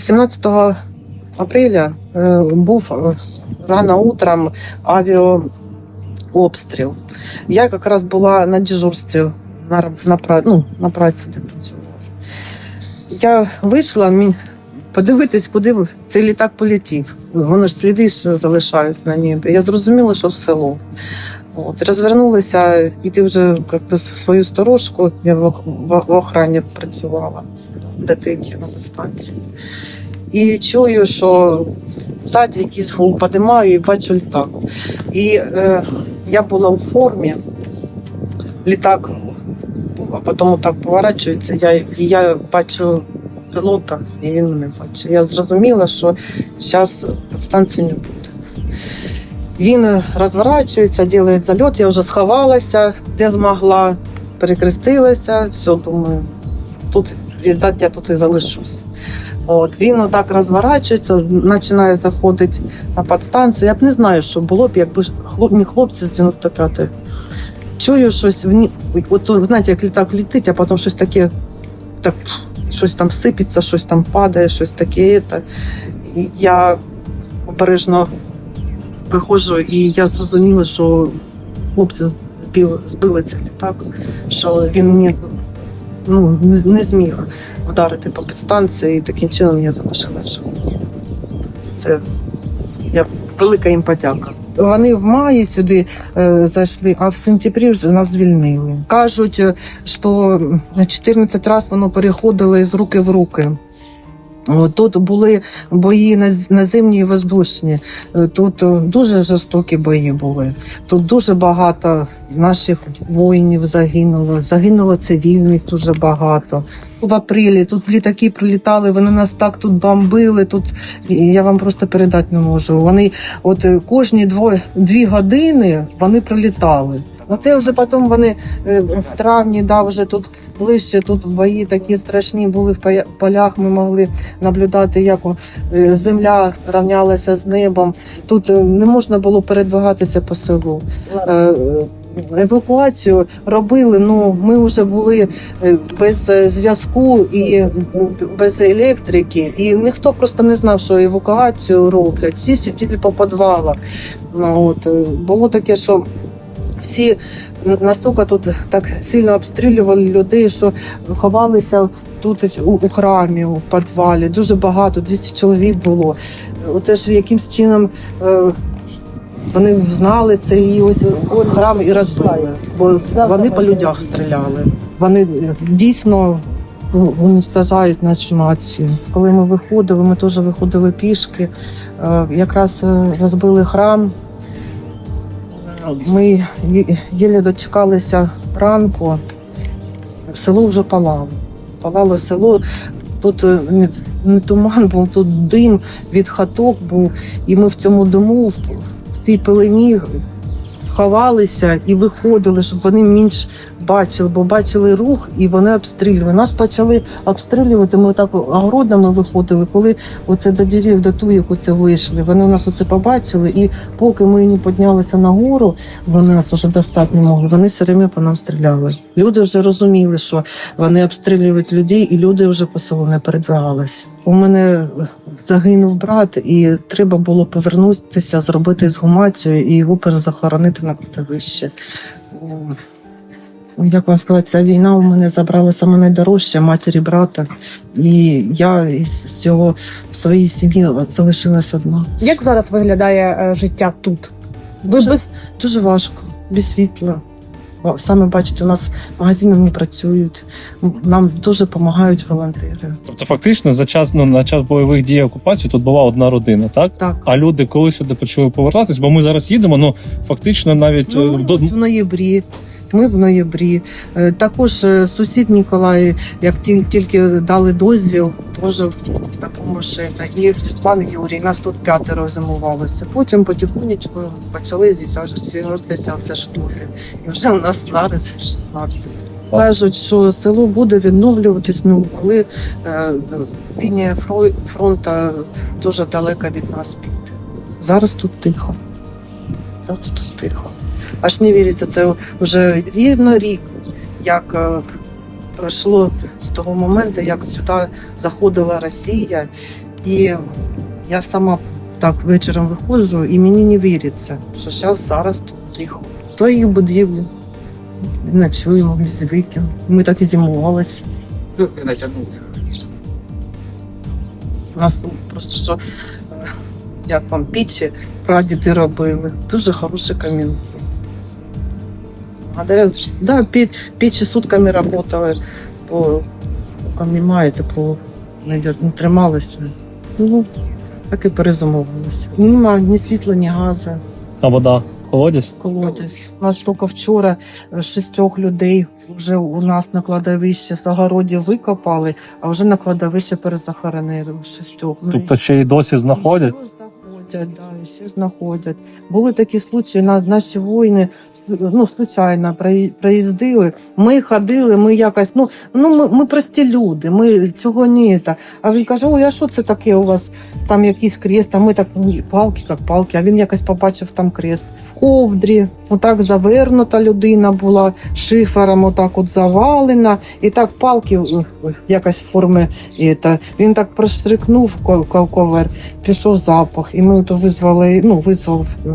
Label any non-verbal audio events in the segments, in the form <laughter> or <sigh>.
17 апреля е, був е, рано утром авіаобстріл. Я якраз була на дежурстві на, на, ну, на праці. Я вийшла подивитись, куди цей літак полетів. Вони ж сліди залишають на небі. Я зрозуміла, що в село. От, розвернулася іти вже в свою сторожку. Я в охрані працювала дитинки на станції. І чую, що ззаді якийсь гул подимаю і бачу літак. І е, я була в формі, літак, а потім так поворачується, я, я бачу пілота, і він мене бачить. Я зрозуміла, що зараз станції не буде. Він розворачується, робить зальот, я вже сховалася, де змогла, перекрестилася, все, думаю, тут я тут і залишусь. От він отак розворачується, починає заходити на підстанцію. Я б не знаю, що було б, якби не хлопці з 95-ї. Чую щось в ні... От знаєте, як літак літить, а потім щось таке, так, щось там сипеться, щось там падає, щось таке. Та. Я обережно виходжу, і я зрозуміла, що хлопці збили цей літак, що він мені ну, не, не зміг вдарити по підстанції, і таким чином я залишилася живою. Це я, велика їм подяка. Вони в маї сюди е, зайшли, а в сентябрі вже нас звільнили. Кажуть, е, що 14 разів воно переходило з руки в руки. Тут були бої наз- наземні і воздушні. Е, Тут е, дуже жорстокі бої були. Тут дуже багато наших воїнів загинуло. Загинуло цивільних дуже багато. В апрелі тут літаки прилітали, вони нас так тут бомбили. Тут я вам просто передати не можу. Вони от е, кожні дво, дві години вони прилітали. Оце вже потім вони е, в травні, да, вже тут ближче, тут бої такі страшні були в полях. Ми могли наблюдати, як е, земля рівнялася з небом. Тут е, не можна було передвигатися по селу. Евакуацію робили. Ну ми вже були без зв'язку і е, без електрики, і ніхто просто не знав, що евакуацію роблять. Всі сиділи по підвалах. Ну, от було таке, що всі настільки тут так сильно обстрілювали людей, що ховалися тут у, храмі, у підвалі. Дуже багато, 200 чоловік було. Оце ж якимсь чином. Е, вони знали це і ось храм і розбили, бо вони по людях стріляли. Вони е, дійсно ну, уничтожають нашу націю. Коли ми виходили, ми теж виходили пішки. Е, Якраз розбили храм. Ми єлі дочекалися ранку. Село вже палало. Палало село. Тут е, не, туман був, тут дим від хаток був. І ми в цьому дому, в цій пелені сховалися і виходили, щоб вони менш бачили, бо бачили рух і вони обстрілювали. Нас почали обстрілювати. Ми так огородами виходили, коли оце до дерев, до туєк оце вийшли. Вони нас оце побачили, і поки ми не піднялися на гору, вони нас вже достати не могли. Вони все время по нам стріляли. Люди вже розуміли, що вони обстрілюють людей, і люди вже по селу не передвигалися. У мене загинув брат, і треба було повернутися, зробити згумацію і його перезахоронити на кладовище. Як вам сказати, ця війна у мене забрала саме найдорожче матері брата, і я із цього в своїй сім'ї залишилась одна. Як зараз виглядає е, життя тут? Ви Дуже- без Дуже важко, без світла. Саме бачите, у нас магазини не працюють. Нам дуже допомагають волонтери. Тобто, фактично, за час ну на час бойових дій окупації тут була одна родина, так? Так. А люди коли сюди почали повертатись, бо ми зараз їдемо. Ну фактично, навіть Ну, е, до в ноябрі. Ми в ноябрі. Е, Також е, сусід Ніколай, як ті- тільки дали дозвіл, теж таку. І пан Юрій, нас тут п'ятеро зимувалося. Потім потихонечку почали з'являтися це штуки. І вже у нас зараз 16. Кажуть, що село буде відновлюватись, ну коли е, лінія фронту дуже далека від нас піде. Зараз тут тихо. Зараз тут тихо. Аж не віриться, це вже рівно рік, як е, пройшло з того моменту, як сюди заходила Росія, І я сама так вечором виходжу, і мені не віриться, що зараз зараз тут тихо. То їх будівлі. Ночуємо без віків. Ми так і зимувалися. У нас просто що, е, як вам пічі прадіди робили. Дуже хороший камін. Благодаря, да, печі сутками працювали, бо немає тепло, не, не трималося. Ну, так і перезумовилося. Нема ні світла, ні газу, А вода колодязь? колодязь. У нас тільки вчора е, шістьох людей вже у нас на кладовищі з огородів викопали, а вже на кладовище перезахоронили шістьох. Ну, Тобто ще й досі знаходять? Знаходять, да, ще знаходять. Були такі случаї, наші воїни ну, случайно проїздили. Ми ходили, ми якось, ну, ну ми, ми прості люди, ми цього ні. Та. А він каже: ой, а що це таке у вас? Там якийсь крест, а ми так ні, палки, як палки. А він якось побачив там крест. В ковдрі, отак завернута людина була, шифером отак от завалена, і так палки якась форми. Він так проштрикнув ко- ко- ковер, пішов запах, і ми то визвали, ну, визвав е,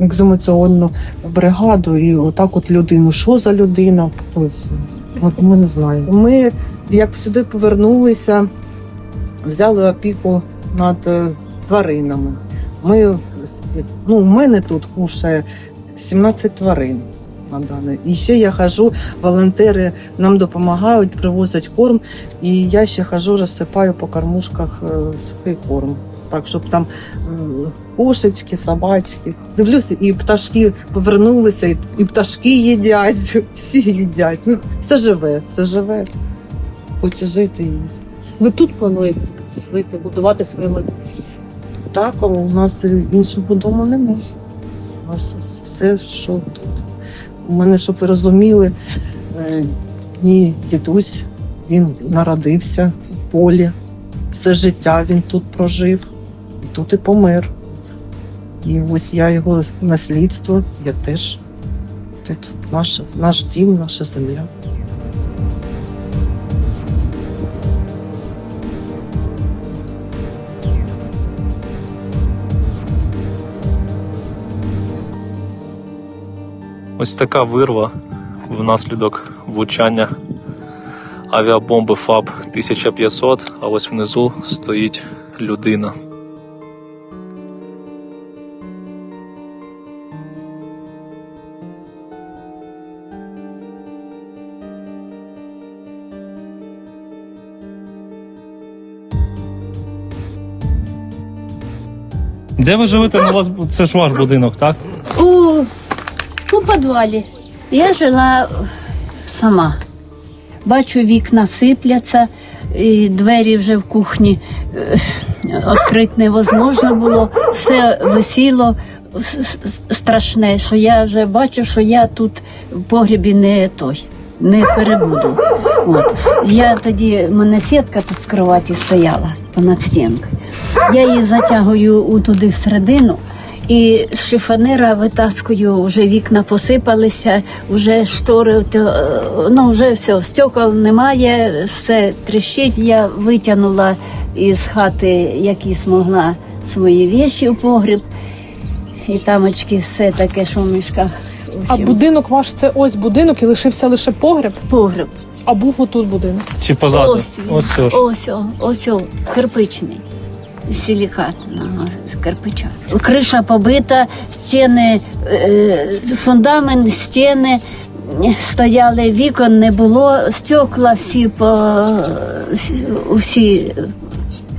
екзумаційну бригаду, і отак от людину. Що за людина? От ми не знаємо. Ми, як сюди повернулися, взяли опіку над е, тваринами. Ми, ну, у мене тут кушає 17 тварин. І ще я хожу, волонтери нам допомагають, привозять корм, і я ще хожу, розсипаю по кормушках е, сухий корм. Так, щоб там кошечки, собачки. Дивлюся, і пташки повернулися, і, пташки їдять, <laughs> всі їдять. Ну, все живе, все живе. Хоче жити і їсти. Ви тут плануєте жити, будувати своє майбутнє? Так, але у нас іншого дому немає. У нас все, що тут. У мене, щоб ви розуміли, е, мій дідусь, він народився в полі. Все життя він тут прожив, тут і помер. І ось я його наслідство, я теж. Тут наш, наш дім, наша земля. Ось така вирва внаслідок влучання авіабомби ФАБ 1500, а ось внизу стоїть людина. Де ви живете? Ну, це ж ваш будинок, так? У, у підвалі. Я жила сама. Бачу, вікна сипляться, і двері вже в кухні е, відкрити невозможно було. Все висіло страшне, що я вже бачу, що я тут в погрібі не той. Не перебуду. От. Я тоді, в мене сітка тут з кроваті стояла понад стінкою. Я її затягую у туди всередину, і з шифонера витаскую, вже вікна посипалися, вже штори, е, ну вже все, стекол немає, все тріщить. Я витягнула із хати, які змогла свої віші в погріб. І тамочки все таке, що в мішках. А будинок ваш це ось будинок і лишився лише погреб, погріб. а був отут будинок. Чи позаду? Ось, він. Ось що ж. ось, ось, кирпичний. Силікатного кирпича. Криша побита, стіни, е, фундамент, стіни стояли, вікон не було, стекла всі по всі.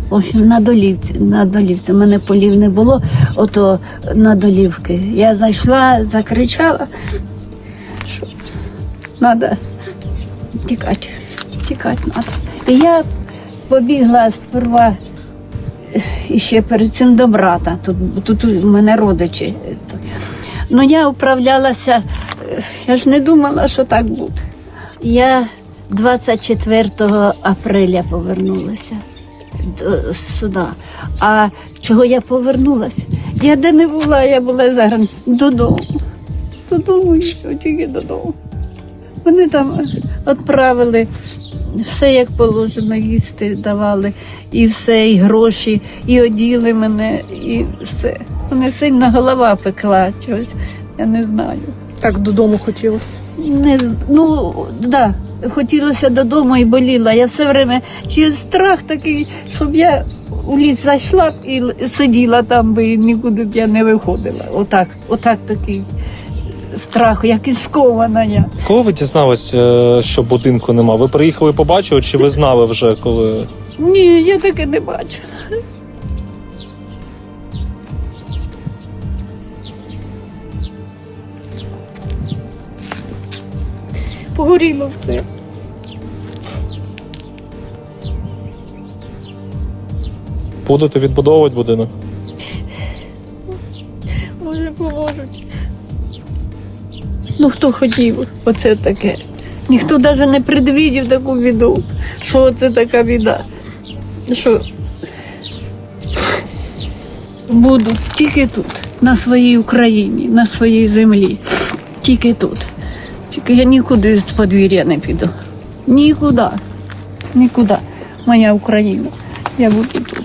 В общем, на долівці, на долівці. У мене полів не було, ото на долівки. Я зайшла, закричала, що треба тікати, тікати треба. І я побігла сперва і ще перед цим до брата. Тут, тут у мене родичі. Ну, я управлялася, е, я ж не думала, що так буде. Я 24 апреля повернулася до- сюди. А чого я повернулася? Я де не була, я була зараз додому. Додому все, тільки додому. Вони там відправили все як положено, їсти давали, і все, і гроші, і оділи мене, і все. Мене сильна голова пекла чогось, я не знаю. Так додому хотілося. Не, ну, да, хотілося додому і боліла. Я все время через страх такий, щоб я у ліс зайшла б і сиділа там би і нікуди б я не виходила. Отак, отак такий страх, як і скована я. Коли ви дізналися, е, що будинку нема? Ви приїхали побачили, чи ви знали вже коли? Ні, я таке не бачила. Погоріло все. Будете відбудовувати будинок? Може, поможуть. Ну хто хотів оце таке? Ніхто навіть не предвидів таку біду, що це така біда. Що буду тільки тут, на своїй Україні, на своїй землі. Тільки тут. Тільки я нікуди з подвір'я не піду. Нікуди. Нікуди. Моя Україна. Я буду тут.